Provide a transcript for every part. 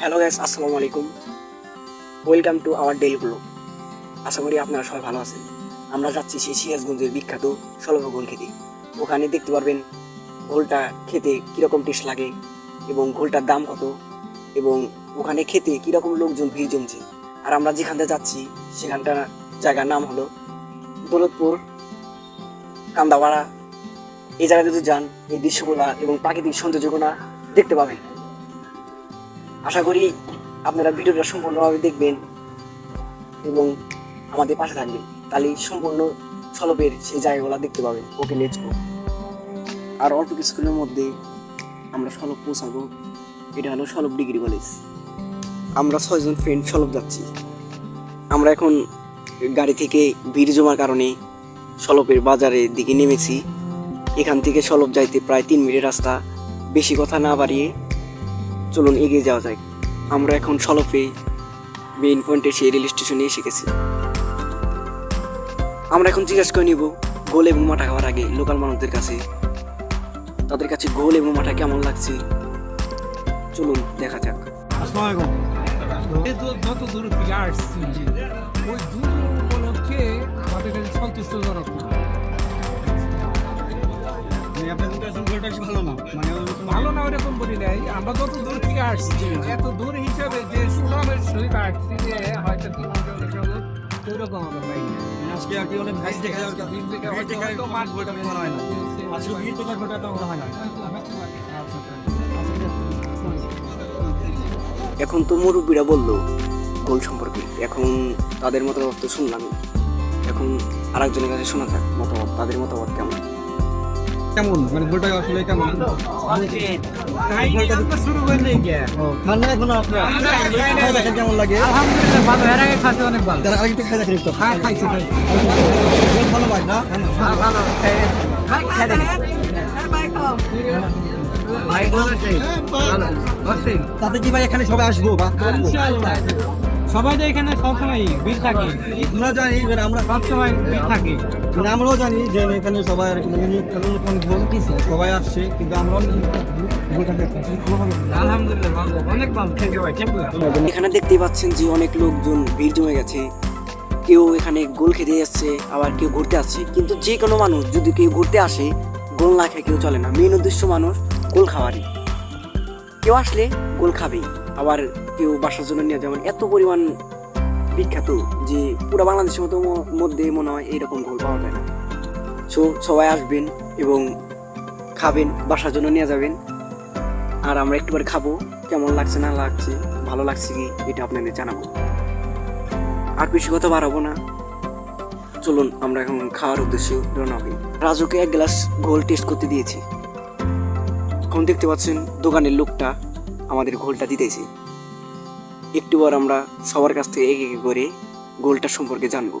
Hello guys আসসালামু আলাইকুম। Welcome to our daily blog আশা করি আপনারা সবাই ভালো আছেন। আমরা যাচ্ছি সেই সিরাজগঞ্জের বিখ্যাত সলভ গোল খেতে। ওখানে দেখতে পারবেন ঘোলটা খেতে কীরকম টেস্ট লাগে এবং ঘোলটার দাম কত এবং ওখানে খেতে কীরকম লোকজন, ভিড় জমছে। আর আমরা যেখানটা যাচ্ছি সেখানটার জায়গার নাম হলো দৌলতপুর, কান্দাপাড়া। এই জায়গায় যদি যান, এই দৃশ্যগুলা এবং প্রাকৃতিক সৌন্দর্যগুলা দেখতে পাবেন। আশা করি আপনারা ভিডিওটা সম্পূর্ণভাবে দেখবেন এবং আমাদের পাশে থাকবেন। তাহলে সম্পূর্ণ সলভের সেই জায়গাগুলো দেখতে পাবেন। ওকে লেটস গো আর অল্প কিছুক্ষণের মধ্যে আমরা সলভ পৌঁছাবো। এটা হলো সলভ ডিগ্রি কলেজ। আমরা ছয়জন ফ্রেন্ড সলভ যাচ্ছি। আমরা এখন গাড়ি থেকে ভিড় জমার কারণে সলপের বাজারের দিকে নেমেছি। এখান থেকে সলপ যাইতে প্রায় তিন মিনিট রাস্তা। বেশি কথা না বাড়িয়ে চলুন, এগিয়ে যাওয়া যায় আমরা এখন সলপে মেইন পয়েন্টে সেই রেল স্টেশনে এসে গেছি। আমরা এখন জিজ্ঞাসা করে নিব, গোল এবং মাঠা খাওয়ার আগে লোকাল মানুষদের কাছে। তাদের কাছে গোল এবং মাঠা কেমন লাগছে? চলুন, দেখা যাক। যত দূর থেকে ওই দূর আমাদের সন্তুষ্টজনক নাই। আমরা যত দূর থেকে আসছি এত দূর হিসাবে যে সুনামের সহিত আসছি যে হয়তো তিন ঘণ্টা আমরা পাই না। আজকে আর কি অনেক ভাই দেখা যাচ্ছে দিন থেকে হয়তো হয়তো মাঠ গোলটা মনে হয় না। আজকে ভিড় থেকে গোলটা তো হয় না। এখন তো মুরব্বীরা বলল গোল সম্পর্কে। এখন তাদের মতামত তো শুনলাম এখন আরেকজনের কাছে শোনা যাক মতামত তাদের মতামত কেমন? কেমন? মানে গোলটা আসলে কেমন? শুরু করে নেই গিয়া ও খান না এখন আপনারা। দেখেন কেমন লাগে। আলহামদুলিল্লাহ ভালো এর আগে খাতে অনেক ভালো। যারা আরেকটু খাই দেখেন একটু। হ্যাঁ খাইছি খাইছি। ভালো ভাই না ভালো ভাই ভালো। ভালো তাতে কি ভাই এখানে সবাই আসব বা সবাই তো এখানে সবসময় ভিড় থাকে। আমরা জানি মানে আমরা সবসময় ভিড় থাকে। মানে আমরাও জানি যে এখানে সবাই আর কি মানে সবাই আসছে কিন্তু আমরাও আলহামদুলিল্লাহ অনেক ভালো। থ্যাংক ইউ ভাই এখানে দেখতেই পাচ্ছেন যে অনেক লোকজন ভিড় জমে গেছে। কেউ এখানে গোল খেতে যাচ্ছে আবার কেউ ঘুরতে আসছে। কিন্তু যে কোনো মানুষ যদি কেউ ঘুরতে আসে গোল না খেয়ে কেউ চলে না। মেন উদ্দেশ্য মানুষ গোল খাওয়ারই। কেউ আসলে গোল খাবেই। আবার কেউ বাসার জন্য নিয়ে যেমন এত পরিমাণ বিখ্যাত যে পুরো বাংলাদেশের মতো মধ্যে মনে হয় এইরকম গোল পাওয়া যায় না। সো সবাই আসবেন এবং খাবেন, বাসার জন্য নিয়ে যাবেন। আর আমরা একটুবার খাব, কেমন লাগছে না লাগছে, ভালো লাগছে কি এটা আপনাদের জানাব। আর বেশি কথা বাড়াবো না। চলুন, আমরা এখন খাওয়ার উদ্দেশ্যে রওনা হই। রাজুকে এক গ্লাস ঘোল টেস্ট করতে দিয়েছি। এখন দেখতে পাচ্ছেন দোকানের লোকটা আমাদের গোলটা দিতেছে। একটুবার আমরা সবার কাছ থেকে এগিয়ে করে গোলটা সম্পর্কে জানব।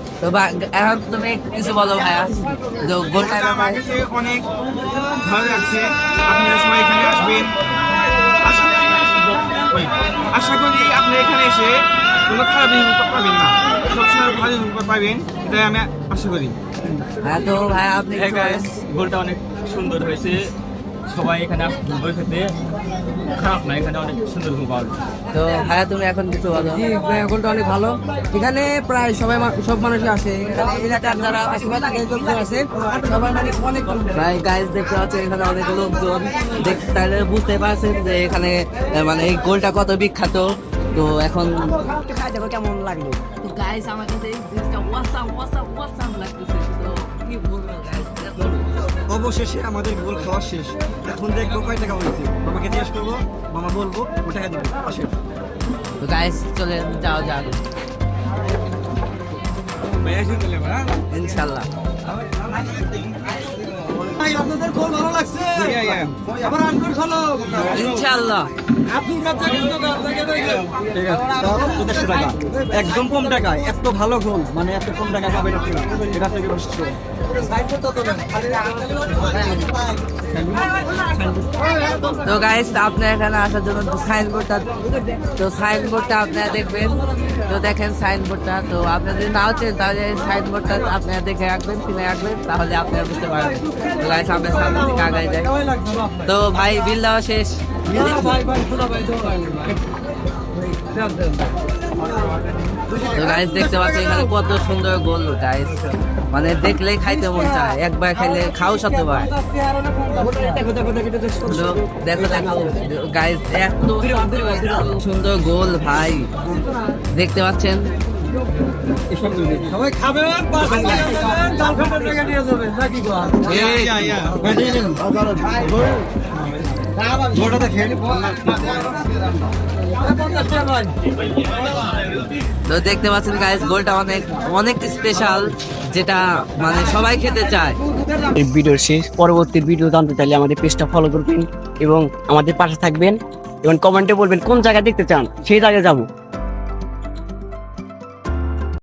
তো বা- এখন তুমি কিছু বলো ভাইয়া। যে গোলটা আমার কাছে অনেক ভালো লাগছে। আপনারা সবাই এখানে আসবেন। আশা- ওই, আশা করি আপনি এখানে এসে কোনো খারাপ অনুভব পাবেন না। সবসময় ভালো অনুভব পাবেন এটাই আমি আশা করি। হ্যাঁ তো ভাইয়া আপনি গোলটা অনেক সুন্দর হয়েছে। সবাই এখানে খেতে খারাপ না এখানে অনেক সুন্দর পাওয়া তো ভাইয়া তুমি এখন কিছু বলো? জি গোলটা অনেক ভালো। এখানে প্রায় সবাই সব মানুষই আসে। এলাকার যারা আশেপাশে লোকজন আছে সবাই মানে অনেক ভাই দেখতে পাচ্ছেন এখানে অনেক লোকজন। দেখ তাহলে বুঝতে পারছেন যে এখানে মানে এই গোলটা কত বিখ্যাত। তো এখন খাই দেখো কেমন লাগল। তো গাইস আমার কাছে এই জিনিসটা ওয়াসাম ওয়াসাম ওয়াসাম লাগতেছে। তো কি বলব গাইস অবশেষে আমাদের গোল খাওয়া শেষ। এখন দেখব কয় টাকা হয়েছে। মামাকে জিজ্ঞেস করব মামা বলব ও টাকা দেবো আসে তো গাইস চলে যাও যাক। ইনশাল্লাহ আপনাদের ভালো লাগছে। আবার একদম কম টাকা এত ভালো গোল মানে এত কম টাকা পাবেন আপনারা এটা থেকে তো গাইস আপনার এখানে আসার জন্য সাইনবোর্ডটা তো সাইনবোর্ডটা আপনারা দেখবেন। তো দেখেন সাইনবোর্ডটা তো আপনারা যদি নাও চেন, তাহলে সাইনবোর্ডটা আপনারা দেখে রাখবেন কিনে রাখবেন, তাহলে আপনারা বুঝতে পারবেন। তো গাইস আমরা সামনে থেকে আগাই যাই। তো ভাই, বিল দেওয়া শেষ। তো গাইস দেখতে পাচ্ছেন এখানে কত সুন্দর গোল গাইস মানে দেখলেই খাইতে মন চায় একবার খাইলে খাও শতবার দেখো দেখো দেখো দেখো তো দেখো দেখো গাইস এত সুন্দর গোল ভাই দেখতে পাচ্ছেন সবাই নিয়ে নাকি খেয়ে তো দেখতে পাচ্ছেন গাইস গোলটা অনেক অনেক স্পেশাল যেটা মানে সবাই খেতে চায়। এই ভিডিওর শেষ পরবর্তী ভিডিও জানতে চাইলে আমাদের পেজটা ফলো করবেন এবং আমাদের পাশে থাকবেন এবং কমেন্টে বলবেন কোন জায়গায় দেখতে চান সেই জায়গায় যাব।